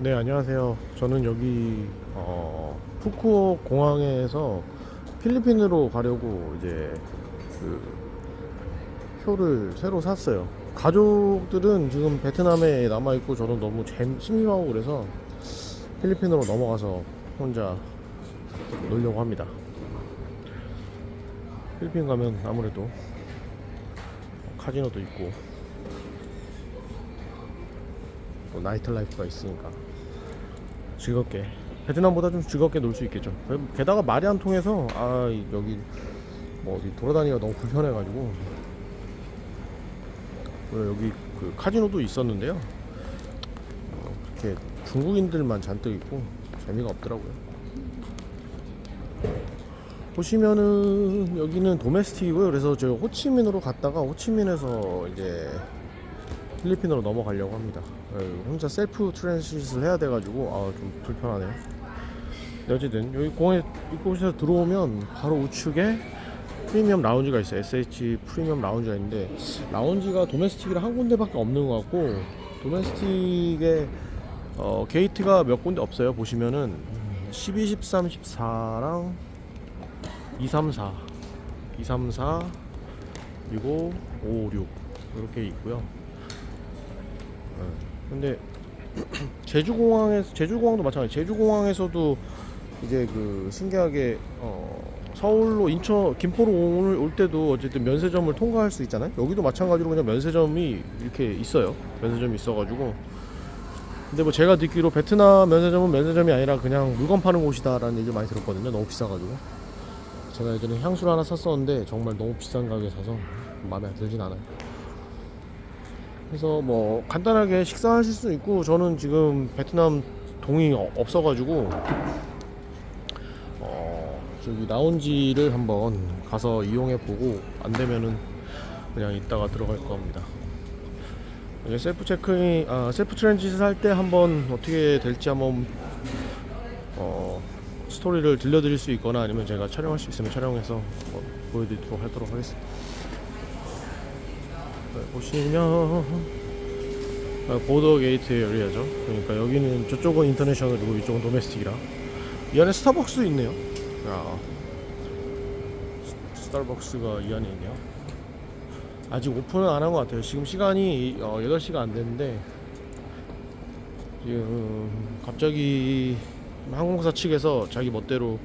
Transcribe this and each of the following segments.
네 안녕하세요. 저는 여기 어, 푸꾸옥 공항에서 필리핀으로 가려고 이제 그 표를 새로 샀어요. 가족들은 지금 베트남에 남아 있고 저는 너무 재- 심심하고 그래서 필리핀으로 넘어가서 혼자 놀려고 합니다. 필리핀 가면 아무래도 카지노도 있고 또 나이트 라이프가 있으니까 즐겁게 베트남보다 좀 즐겁게 놀 수 있겠죠. 게다가 말이 안 통해서 아 이- 여기 뭐 어디 돌아다니기가 너무 불편해가지고 여기 그 카지노도 있었는데요. 어, 그렇게 중국인들만 잔뜩 있고 재미가 없더라고요. 보시면은 여기는 도메스틱이고요. 그래서 제가 호치민으로 갔다가 호치민에서 이제 필리핀으로 넘어가려고 합니다. 예, 혼자 셀프 트랜시트를 해야 돼가지고 아 좀 불편하네요. 네, 어쨌든 여기 공항에 이곳에서 들어오면 바로 우측에 프리미엄 라운지가 있어요. SH 프리미엄 라운지가 있는데 라운지가 도메스틱이라 한 군데밖에 없는 것 같고 도메스틱에 어, 게이트가 몇 군데 없어요. 보시면은 12, 13, 14랑 234, 234 그리고 5, 6 이렇게 있고요. 네. 근데 제주공항에서 제주공항도 마찬가지. 제주공항에서도 이제 그 신기하게 어 서울로 인천 김포로 오늘 올 때도 어쨌든 면세점을 통과할 수 있잖아요. 여기도 마찬가지로 그냥 면세점이 이렇게 있어요. 면세점이 있어가지고. 근데 뭐 제가 듣기로 베트남 면세점은 면세점이 아니라 그냥 물건 파는 곳이다라는 얘기를 많이 들었거든요. 너무 비싸가지고. 제가 예전에 향수를 하나 샀었는데 정말 너무 비싼 가격에 사서 마음에 들진 않아요. 그래서 뭐 간단하게 식사하실 수 있고 저는 지금 베트남 동이 어- 없어가지고 어 저기 라운지를 한번 가서 이용해 보고 안 되면은 그냥 이따가 들어갈 겁니다. 이게 셀프 체크인, 아 셀프 트랜짓을 할 때 한번 어떻게 될지 한번 어 스토리를 들려드릴 수 있거나 아니면 제가 촬영할 수 있으면 촬영해서 뭐 보여드리도록 하도록 하겠습니다. 네, 보시면 아, 보더 게이트 에리아죠. 그러니까 여기는 저쪽은 인터내셔널이고 이쪽은 도메스틱이라 이 안에 스타벅스 있네요. 야, 스- 스타벅스가 이 안에 있네요. 아직 오픈은 안 한 것 같아요. 지금 시간이 어, 8시가 안 됐는데 지금 갑자기 항공사 측에서 자기 멋대로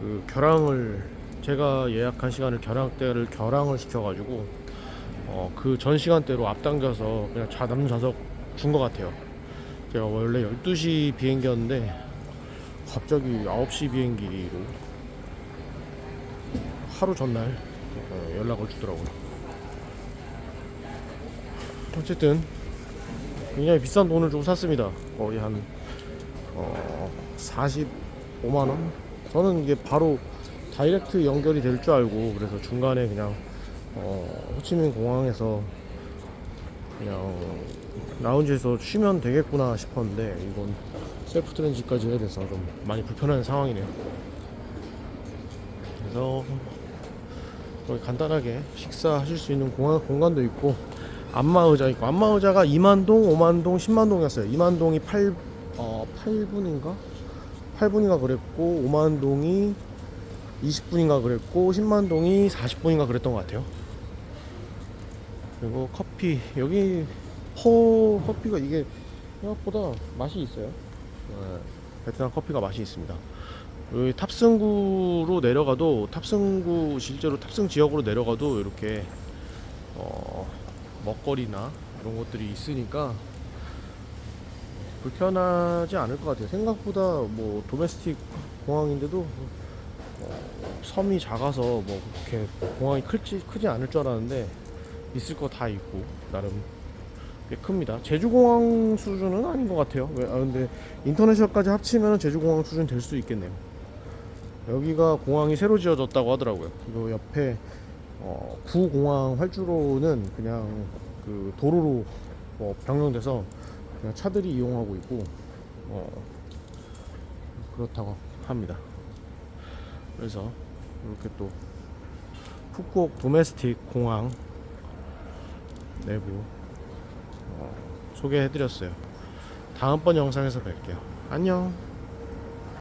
그 결항을 제가 예약한 시간을 결항대를 결항을 시켜가지고 어, 그 전 시간대로 앞당겨서 그냥 좌 남는 좌석 준 것 같아요. 제가 원래 12시 비행기였는데 갑자기 9시 비행기로 하루 전날 어, 연락을 주더라고요. 어쨌든 굉장히 비싼 돈을 주고 샀습니다. 거의 한 어, 45만 원. 저는 이게 바로 다이렉트 연결이 될 줄 알고 그래서 중간에 그냥 어, 호치민 공항에서 그냥 라운지에서 쉬면 되겠구나 싶었는데 이건 셀프 트렌지까지 해야 돼서 좀 많이 불편한 상황이네요. 그래서 거기 간단하게 식사하실 수 있는 공간, 공간도 있고 안마 의자 있고 안마 의자가 2만 동, 5만 동, 10만 동이었어요. 2만 동이 8 어, 8분인가? 8분인가 그랬고 5만 동이 20분인가 그랬고 10만 동이 40분인가 그랬던 것 같아요. 그리고 커피 여기 포 커피가 이게 생각보다 맛이 있어요. 네, 베트남 커피가 맛이 있습니다. 여기 탑승구로 내려가도 탑승구 실제로 탑승 지역으로 내려가도 이렇게 어, 먹거리나 이런 것들이 있으니까 불편하지 않을 것 같아요. 생각보다 뭐 도메스틱 공항인데도 어, 섬이 작아서 뭐 그렇게 공항이 클지 크지 않을 줄 알았는데 있을 거 다 있고 나름 꽤 큽니다. 제주공항 수준은 아닌 것 같아요. 왜? 아 근데 인터내셔널까지 합치면 제주공항 수준 될 수 있겠네요. 여기가 공항이 새로 지어졌다고 하더라고요. 이거 옆에 어, 구공항 활주로는 그냥 그 도로로 뭐 변경돼서 그냥 차들이 이용하고 있고 어, 그렇다고 합니다. 그래서 이렇게 또 푸꾸옥 도메스틱 공항 내부 어, 소개해드렸어요. 다음번 영상에서 뵐게요. 안녕.